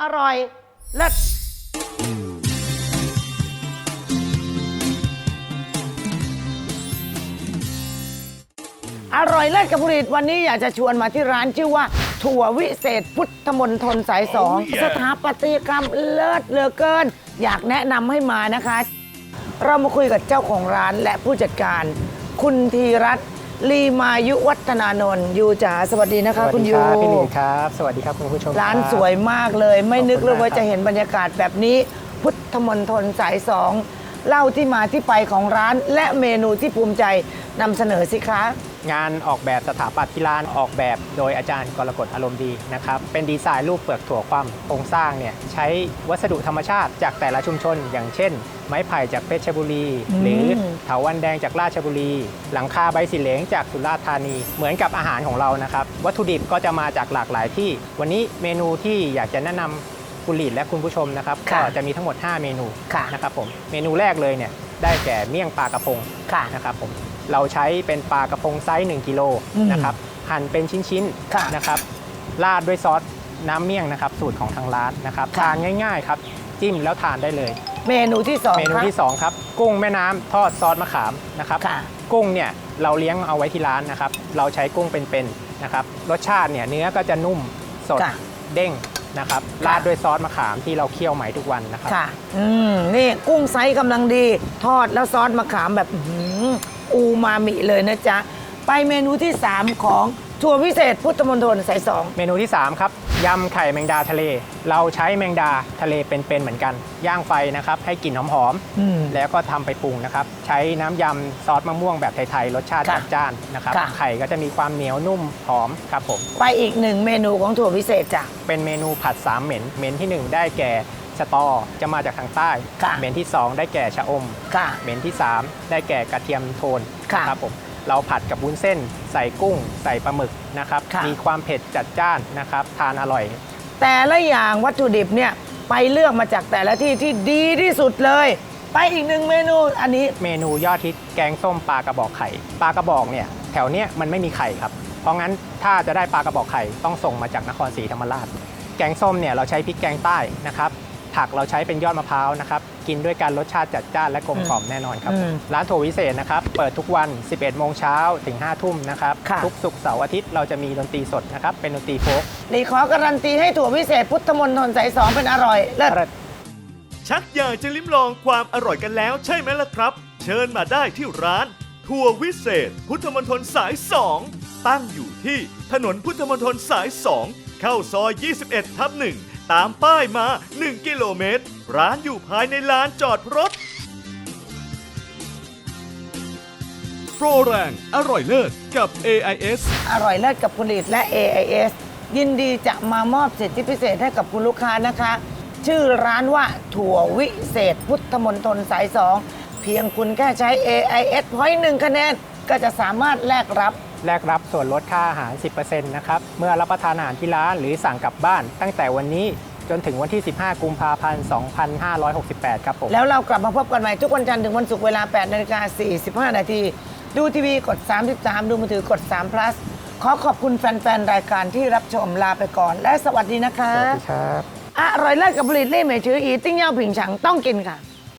อร่อยเลิศอร่อยเลิศกับผลิตวันนี้อยากจะชวนมาที่ร้านชื่อว่า ถั่ววิเศษพุทธมนทนสายสอง Oh, yeah. สถาปัตยกรรมเลิศเหลือเกิน อยากแนะนำให้มานะคะ เรามาคุยกับเจ้าของร้านและผู้จัดการ คุณธีรัตน์ ลีมายุวัฒนานนท์ยูจ๋าสวัสดีนะคะสวัสคุณดียูครับพี่หนึ่งครับ สวัสดีครับคุณผู้ชมร้านคบสวยมากเลย ไม่นึกเลยว่าขอบคุณมากครับจะเห็นบรรยากาศแบบนี้ พุทธมนทนสายสองเล่าที่มาที่ไปของร้านและเมนูที่ภูมิใจนำเสนอสิคะ งานออกแบบสถาปัตย์ที่ร้านออกแบบโดยอาจารย์กรกฎอารมณ์ดีนะครับ เป็นดีไซน์รูปเปลือกถั่วความโครงสร้างเนี่ยใช้วัสดุธรรมชาติจากแต่ละชุมชน อย่างเช่น ไม้ไผ่จากเพชรบุรีอืมหรือเถาวันแดงจากราชบุรี หลังคาใบสีเหลงจากสุราษฎร์ธานี เหมือนกับอาหารของเรานะครับ วัตถุดิบก็จะมาจากหลากหลายที่ วันนี้เมนูที่อยากจะแนะนำคุณหลีดและคุณผู้ชมนะครับค่ะก็จะมีทั้งหมด 5 เมนูค่ะนะครับผมเมนูแรกเลยเนี่ยได้แก่เมี่ยงปลากระพงค่ะนะครับผม เราใช้เป็นปลากระพงไซส์1กิโลอืมนะครับหั่นเป็นชิ้นค่ะๆนะครับราดด้วยซอสน้ำเมี่ยงนะครับ สูตรของทางร้านนะครับค่ะทานง่าย ๆ ครับ จิ้มแล้วทานได้เลย เมนูที่สองเมนูค่ะที่2ครับกุ้งแม่น้ำทอดซอสมะขามนะครับค่ะกุ้งเนี่ยเราเลี้ยงเอาไว้ที่ร้านนะครับ เราใช้กุ้งเป็นๆนะครับ รสชาติเนี่ยเนื้อก็จะนุ่มสดค่ะเด้ง นะครับค่ะราดด้วยซอสมะขามที่เราเคี่ยวใหม่ทุกวันนะครับค่ะ อืม นี่กุ้งไซส์กำลังดี ทอดแล้วซอสมะขามแบบอื้อหืออูมามิเลยนะจ๊ะ ไปเมนูที่ 3 ของถั่ววิเศษพุทธมนทนสายสอง เมนูที่ 3 ครับ ยำไข่แมงดาทะเล เราใช้แมงดาทะเลเป็นๆเหมือนกัน ย่างไฟนะครับ ให้กลิ่นหอมอืมๆแล้วก็ทำไปปรุงนะครับ ใช้น้ำยำซอสมะม่วงแบบไทยๆรสชาติค่ะจัดจ้านนะครับค่ะไข่ก็จะมีความเหนียวนุ่มหอมครับผมไปอีกหนึ่งเมนูของถั่ววิเศษจ้ะเป็นเมนูผัดสามเหม็นเหม็นทีหนึ่1 ได้แก่สตอจะมาจากทางใต้ค่ะเหม็นที่ 2 ได้แก่ชะอมค่ะเหม็นที่ 3 ได้แก่กระเทียมโทนค่ะนะครับผม เราผัดกับวุ้นเส้น ใส่กุ้ง ใส่ปลาหมึกนะครับ ค่ะ มีความเผ็ดจัดจ้านนะครับ ทานอร่อย แต่ละอย่างวัตถุดิบเนี่ยไปเลือกมาจากแต่ละที่ที่ดีที่สุดเลย ไปอีกหนึ่งเมนูอันนี้ เมนูยอดฮิตแกงส้มปลากระบอกไข่ปลากระบอกเนี่ยแถวเนี้ยมันไม่มีไข่ครับ เพราะงั้นถ้าจะได้ปลากระบอกไข่ต้องส่งมาจากนครศรีธรรมราช แกงส้มเนี่ยเราใช้พริกแกงใต้นะครับ ผักเราใช้เป็นยอดมะพร้าวนะครับ กินด้วยกันรสชาติจัดจ้านและกลมกล่อมแน่นอนครับอืมร้านโถวิเศษนะครับ เปิดทุกวัน 11 โมงเช้าถึง 5 ทุ่มนะครับค่ะทุกศุกร์เสาร์อาทิตย์เราจะมีดนตรีสดนะครับ เป็นดนตรีโฟล์กลีขอการันตีให้ถั่ววิเศษพุทธมนทนสายสองเป็นอร่อยเลิศชักอยากจะลิ้มลองความอร่อยกันแล้วใช่ไหมล่ะครับ เชิญมาได้ที่ร้านทัววิเศษ พุทธมณฑลสาย 2 ตั้งอยู่ที่ถนนพุทธมณฑลสาย 2 เข้าซอย 21 ทับ1 ตามป้ายมา 1 กิโลเมตร ร้านอยู่ภายในลานจอดรถ โปรแรงอร่อยเลิศกับ AIS อร่อยเลิศกับผลิตและ AIS ยินดีจะมามอบสิทธิพิเศษให้กับคุณลูกค้านะคะ ชื่อร้านว่าถั่ววิเศษพุทธมนทนสายสองเพียงคุณแค่ใช้ AIS พอยต์หนึ่งคะแนนก็จะสามารถแลกรับ แลกรับส่วนลดค่าอาหาร 10%นะครับ เมื่อรับประทานอาหารที่ร้านหรือสั่งกลับบ้าน ตั้งแต่วันนี้จนถึงวันที่ 15 กุมภาพันธ์ 2568 ครับผม แล้วเรากลับมาพบกันใหม่ทุกวันจันทร์ถึงวันศุกร์เวลา 8นาฬิกา45 นาที ดูทีวีกด 33 ดูมือถือกด3 plus ขอขอบคุณแฟน ๆ รายการที่รับชมลาไปก่อน และสวัสดีนะคะ สวัสดีครับ อร่อยเลิศกับผลิตเล่เหมยชื้ออีติ้งเย่าผิงฉังต้องกินค่ะ